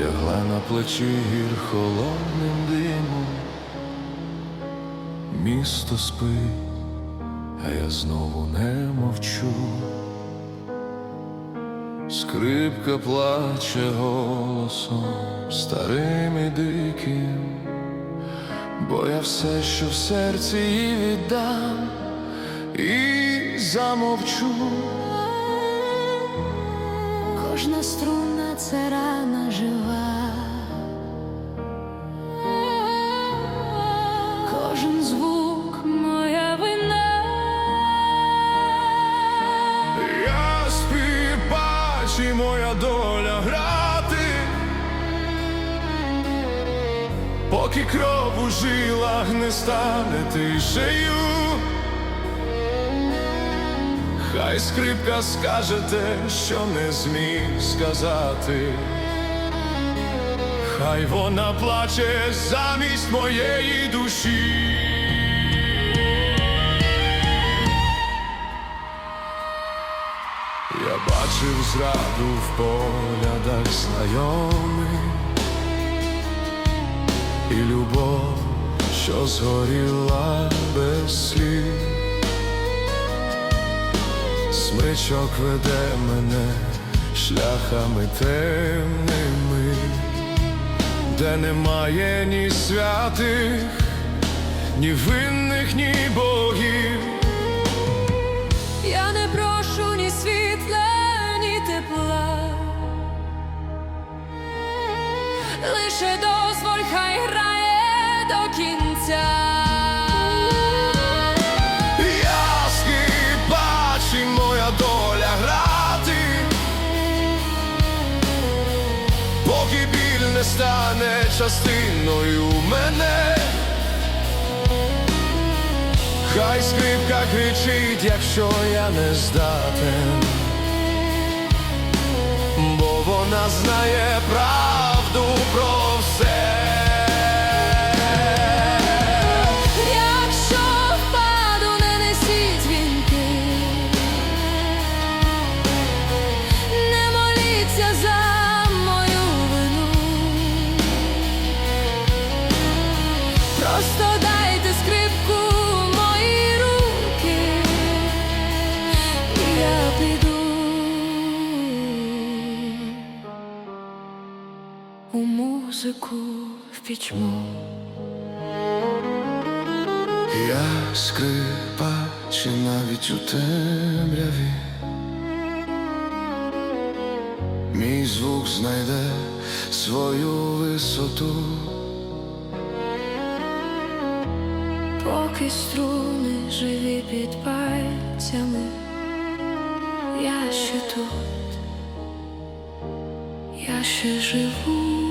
лягла на плечі гір холодним димом. Місто спить, а я знову не мовчу. Скрипка плаче голосом старим і диким, бо я все, що в серці їй віддам, і замовчу. Кожна струна це рана жива, і моя доля грати, поки кров у жилах не стане тишею. Хай скрипка скаже те, що не зміг сказати. Хай вона плаче замість моєї душі. Бачив зраду в поглядах знайомих і любов, що згоріла без слів. Смичок веде мене шляхами темними, де немає ні святих, ні винних, ні богів. Стане частиною мене. Хай скрипка кричить, якщо я не здатен, бо вона знає правду у музику в пітьму. Я скрипач і навіть у темряві Мій звук знайде свою висоту Поки струни живі під пальцями, я ще тут, я ще живу.